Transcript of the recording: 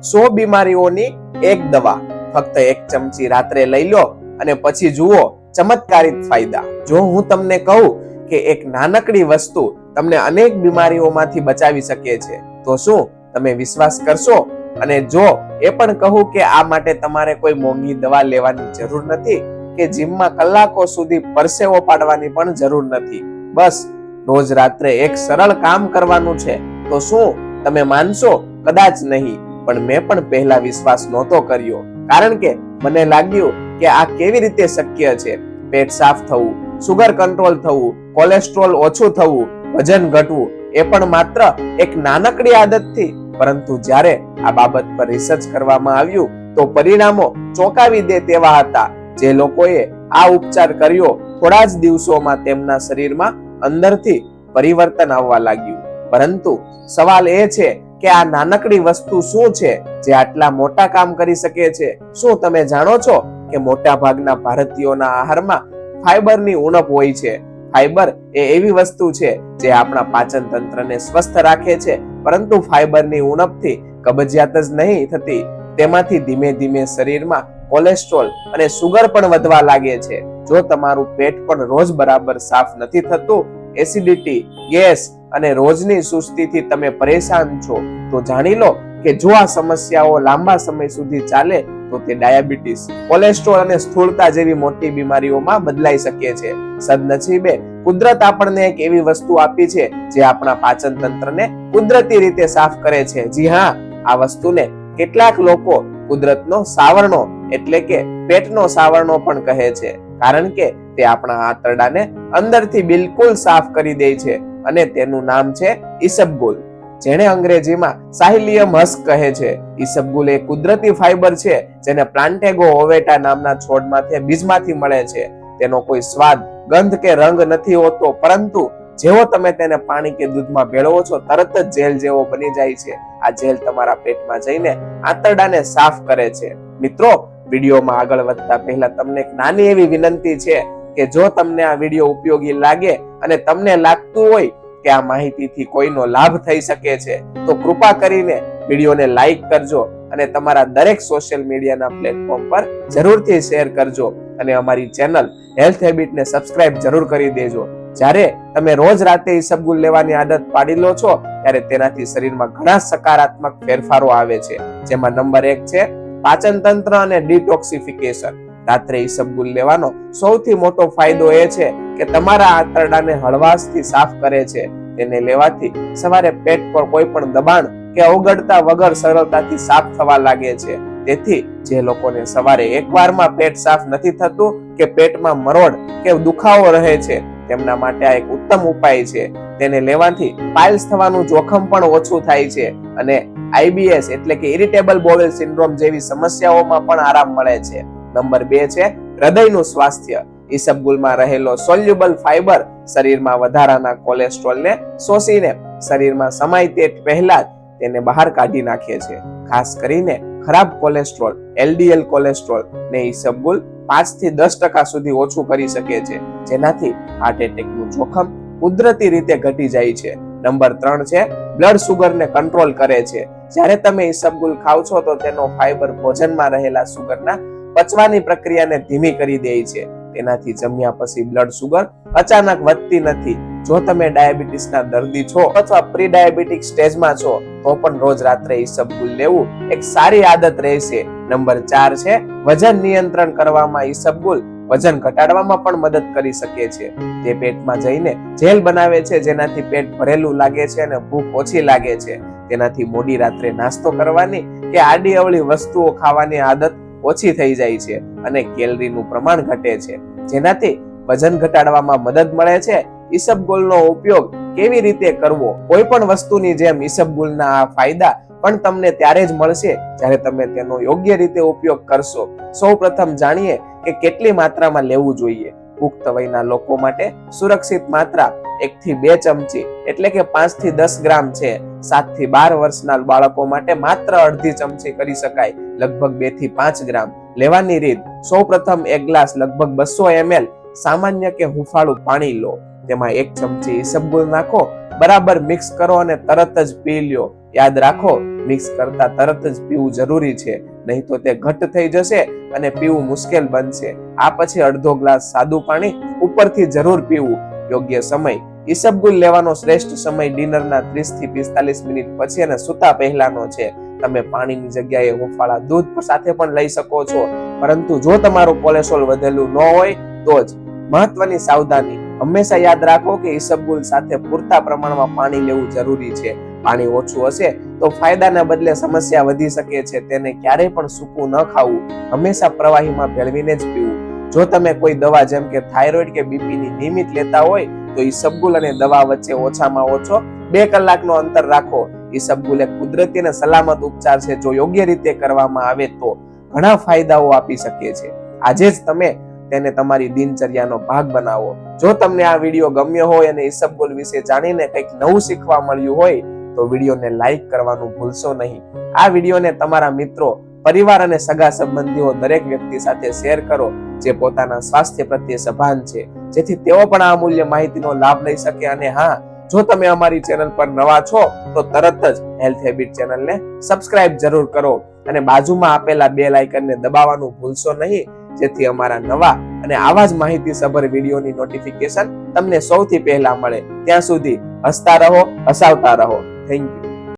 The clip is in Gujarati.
સો બીમારીઓની એક દવા. ફક્ત એક ચમચી રાત્રે લઈ લો અને પછી જુઓ ચમત્કારિક ફાયદા. જો હું તમને કહું કે એક નાનકડી વસ્તુ તમને અનેક બીમારીઓમાંથી બચાવી શકે છે, તો શું તમે વિશ્વાસ કરશો? અને જો એ પણ કહું કે આ માટે તમારે કોઈ મોંઘી દવા લેવાની જરૂર નથી, કે જીમમાં કલાકો સુધી પરસેવો પાડવાની પણ જરૂર નથી. બસ, રોજ રાત્રે એક સરળ કામ કરવાનું છે, તો શું તમે માનશો? કદાચ નહીં. પણ મેં પણ પહેલા વિશ્વાસ નહોતો કર્યો. કારણ કે મને લાગ્યું કે આ કેવી રીતે શક્ય છે? પેટ સાફ થવું, સુગર કંટ્રોલ થવું, કોલેસ્ટ્રોલ ઓછું થવું, વજન ઘટવું, એ પણ માત્ર એક નાનકડી આદતથી. પરંતુ જ્યારે આ બાબત પર રિસર્ચ કરવામાં આવ્યું, તો પરિણામો ચોંકાવી દે તેવા હતા. જે લોકોએ આ ઉપચાર કર્યો, થોડા જ દિવસોમાં તેમના શરીરમાં અંદરથી પરિવર્તન આવવા લાગ્યું. પરંતુ સવાલ એ છે કે આ નાનકડી વસ્તુ શું છે જે આટલા મોટા કામ કરી શકે છે? શું તમે જાણો છો કે મોટા ભાગના ભારતીયોના આહારમાં ફાઈબરની ઉણપ હોય છે? ફાઈબર એ એવી વસ્તુ છે જે આપણા પાચન તંત્રને સ્વસ્થ રાખે છે, પરંતુ ફાઈબરની ઉણપથી કબજિયાત જ નહીં થતી. તેમાંથી ધીમે ધીમે શરીરમાં કોલેસ્ટ્રોલ અને સુગર પણ વધવા લાગે છે. જો તમારું પેટ પણ રોજ બરાબર સાફ નથી થતું, એસિડિટી, ગેસ અને રોજની સુસ્તીથી તમે પરેશાન છો, તો જાણી લો કે જો આ સમસ્યાઓ લાંબા સમય સુધી ચાલે, તો તે ડાયાબિટીસ, કોલેસ્ટ્રોલ અને સ્થૂળતા જેવી મોટી બીમારીઓમાં બદલાઈ શકે છે. સદનસીબે, કુદરત આપણને એક એવી વસ્તુ આપી છે, જે આપણા પાચન તંત્રને કુદરતી રીતે સાફ કરે છે. જી હા, આ વસ્તુને કેટલાક લોકો કુદરતનો સાવરણો, એટલે કે પેટનો સાવરણો પણ કહે છે. કારણ કે તે આપણા આંતરડાને અંદરથી બિલકુલ સાફ કરી દે છે. અને તેનું નામ છે ઈસબગુલ જેને અંગ્રેજીમાં સાહિલિયમ હસ્ક કહે છે. ઈસબગુલ એ કુદરતી ફાઈબર છે, જેને પ્લાન્ટેગો ઓવેટા નામના છોડમાંથી, બીજમાંથી મળે છે. તેનો કોઈ સ્વાદ, ગંધ કે રંગ નથી હોતો, પરંતુ જેવો તમે તેને પાણી કે દૂધમાં ભેળવો છો, તરત જ જેલ જેવો બની જાય છે. આ જેલ તમારા પેટમાં જઈને આંતરડાને સાફ કરે છે. મિત્રો, વિડીયોમાં આગળ વધતા પહેલા તમને એક નાની એવી વિનંતી છે કે જો તમને આ વીડિયો ઉપયોગી લાગે અને તમને લાગતું હોય કે આ માહિતીથી કોઈનો લાભ થઈ શકે છે, તો કૃપા કરીને વિડીયોને લાઈક કરજો અને તમારા દરેક સોશિયલ મીડિયાના પ્લેટફોર્મ પર જરૂરથી શેર કરજો અને અમારી ચેનલ હેલ્થ હેબિટને સબસ્ક્રાઇબ જરૂર કરી દેજો. જ્યારે તમે રોજ રાતે ઈસબગુલ લેવાની આદત પાડી લો છો, ત્યારે તેનાથી શરીરમાં ઘણા સકારાત્મક ફેરફારો આવે છે. જેમાં નંબર એક છે પાચન તંત્ર અને ડિટોક્સિફિકેશન રાત્રે ઈસબગુલ લેવાનો સૌથી મોટો ફાયદો એ છે કે તમારા આંતરડાને હળવાશથી સાફ કરે છે. તેને લેવાથી સવારે પેટ પર કોઈ પણ દબાણ કે અવગડતા વગર સરળતાથી સાફ થવા લાગે છે. તેથી જે લોકોને સવારે એકવારમાં પેટ સાફ નથી થતું કે પેટમાં મરોડ કે દુખાવો રહે છે, તેમના માટે આ એક ઉત્તમ ઉપાય છે. તેને લેવાથી પાઇલ્સ થવાનું જોખમ પણ ઓછું થાય છે અને આઈબીએસ એટલે કે ઇરિટેબલ બોવેલ સિન્ડ્રોમ જેવી સમસ્યાઓમાં પણ આરામ મળે છે. નંબર બે છે, હૃદયનું સ્વાસ્થ્ય. ઈસબગુલમાં રહેલો સોલ્યુબલ ફાઈબર શરીરમાં વધારાના કોલેસ્ટ્રોલને શોષીને શરીરમાં સમાય તે પહેલા જ તેને બહાર કાઢી નાખે છે. ખાસ કરીને ખરાબ કોલેસ્ટ્રોલ એલડીએલ કોલેસ્ટ્રોલ ને ઈસબગુલ પાંચથી દસ ટકા સુધી ઓછું કરી શકે છે. જેનાથી હાર્ટ એટેકનું જોખમ કુદરતી રીતે ઘટી જાય છે. નંબર ત્રણ છે બ્લડ સુગરને કંટ્રોલ કરે છે. જ્યારે તમે ઈસબગુલ ખાવ છો તો તેનો ફાઈબર ભોજનમાં રહેલા સુગરના પચવાની પ્રક્રિયાને ધીમી કરી દે છે. તેનાથી જમ્યા પછી બ્લડ સુગર અચાનક વધતી નથી. જો તમે ડાયાબિટીસના દર્દી છો અથવા પ્રી ડાયાબિટીક સ્ટેજમાં છો, તો પણ રોજ રાત્રે ઈસબગુલ લેવું એક સારી આદત રહેશે. નંબર ચાર છે, વજન નિયંત્રણ કરવામાં ઈસબગુલ વજન ઘટાડવામાં પણ મદદ કરી શકે છે. તે પેટમાં જઈને જેલ બનાવે છે, જેનાથી પેટ ભરેલું લાગે છે અને ભૂખ ઓછી લાગે છે. તેનાથી મોડી રાત્રે નાસ્તો કરવાની કે આડી અવળી વસ્તુઓ ખાવાની આદત ઓછી થઈ જાય છે અને કેલરીનું પ્રમાણ ઘટે છે. જેનાથી વજન ઘટાડવામાં મદદ મળે છે. ઈસબગુલનો ઉપયોગ કેવી રીતે કરવો? કોઈ પણ વસ્તુની જેમ ઈસબગુલના આ ફાયદા પણ તમને ત્યારે જ મળશે જ્યારે તમે તેનો યોગ્ય રીતે ઉપયોગ કરશો. સૌ પ્રથમ જાણીએ કે કેટલી માત્રામાં લેવું જોઈએ. પુખ્ત વયના લોકો માટે સુરક્ષિત માત્રા એક થી બે ચમચી, એટલે કે પાંચથી દસ ગ્રામ છે. સાતથી બાર વર્ષના બાળકો માટે માત્ર અડધી ચમચી કરી શકાય, લગભગ બેથી પાંચ ગ્રામ. લેવાની રીત સૌ પ્રથમ એક ગ્લાસ લગભગ બસો એમએલ સામાન્ય કે હુંફાળું પાણી લો. તેમાં એક ચમચી ઈસબગુલ નાખો, બરાબર મિક્સ કરો અને તરત જ પી લ્યો. યાદ રાખો, મિક્સ કરતા તરત જ પીવું જરૂરી છે, નહીં તો તે ઘટ્ટ થઈ જશે અને પીવું મુશ્કેલ બનશે. આ પછી અડધો ગ્લાસ સાદું પાણી ઉપરથી જરૂર પીવું. યોગ્ય સમય ઈસબગુલ લેવાનો શ્રેષ્ઠ સમય ડિનરના 30 થી 45 મિનિટ પછી અને સૂતા પહેલાનો છે. તમે પાણીની જગ્યાએ હુંફાળા દૂધ સાથે પણ લઈ શકો છો. પરંતુ જો તમારું કોલેસ્ટ્રોલ વધેલું ન હોય, તો જ મહત્વની સાવધાની હંમેશા યાદ રાખો કે ઈસબગુલ સાથે પૂરતા પ્રમાણમાં પાણી લેવું જરૂરી છે. પાણી ઓછું હશે તો ફાયદાના બદલે સમસ્યા વધી શકે છે. તેને ક્યારેય પણ સૂકું ન ખાવું. હંમેશા પ્રવાહીમાં ભેળવીને જ પીવું. જો તમે કોઈ દવા જેમ કે થાઇરોઇડ કે બીપી ની નિયમિત લેતા હોય તો ઈસબગુલ અને દવા વચ્ચે ઓછામાં ઓછો બે કલાકનો અંતર રાખો. ઈસબગુલ એક કુદરતી અને સલામત ઉપચાર છે. જો યોગ્ય રીતે કરવામાં આવે તો ઘણા ફાયદાઓ આપી શકે છે. આજે જ તમે તેને તમારી દિનચર્યાનો ભાગ બનાવો. જો તમને આ વીડિયો ગમ્યો હોય અને ઈસબગુલ વિશે જાણીને કંઈક નવું શીખવા મળ્યું હોય તો વિડીયોને લાઈક કરવાનું ભૂલશો નહીં. આ વિડીયોને તમારા મિત્રો પરિવાર અને સગા સંબંધીઓ દરેક વ્યક્તિ સાથે શેર કરો, જે પોતાના સ્વાસ્થ્ય પ્રત્યે સભાન છે. જેથી તેઓ પણ આ અમૂલ્ય માહિતીનો લાભ લઈ શકે અને હા, જો તમે અમારી ચેનલ પર નવા છો, તો તરત જ હેલ્થ હેબિટ ચેનલને સબસ્ક્રાઇબ જરૂર કરો અને બાજુમાં આપેલા બે લાઇકનને દબાવવાનું ભૂલશો નહીં, જેથી અમારા નવા અને આવા જ માહિતી સભર વિડીયોની નોટિફિકેશન તમને સૌથી પહેલા મળે. ત્યાં સુધી હસતા રહો, હસાવતા રહો. Thank you